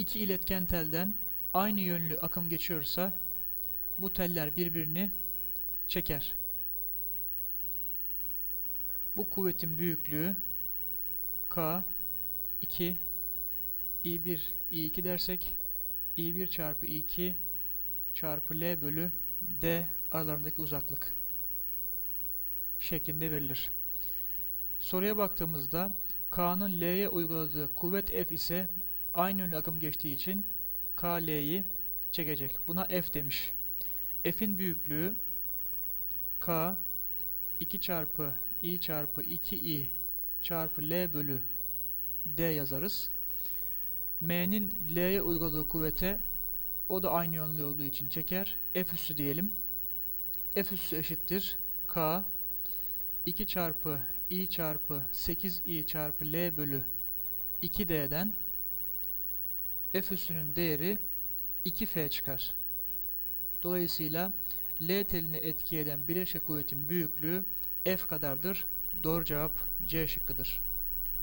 iki iletken telden aynı yönlü akım geçiyorsa bu teller birbirini çeker. Bu kuvvetin büyüklüğü K 2 I1 I2 dersek I1 çarpı I2 çarpı L bölü D aralarındaki uzaklık şeklinde verilir. Soruya baktığımızda K'nın L'ye uyguladığı kuvvet F ise aynı yönlü akım geçtiği için K L'yi çekecek. Buna F demiş. F'in büyüklüğü K 2 çarpı I çarpı 2I çarpı L bölü D yazarız. M'nin L'ye uyguladığı kuvvete o da aynı yönlü olduğu için çeker. F üssü diyelim. F üssü eşittir. K 2 çarpı I çarpı 8I çarpı L bölü 2D'den F üssünün değeri 2F çıkar. Dolayısıyla L teline etki eden bileşik kuvvetin büyüklüğü F kadardır. Doğru cevap C şıkkıdır.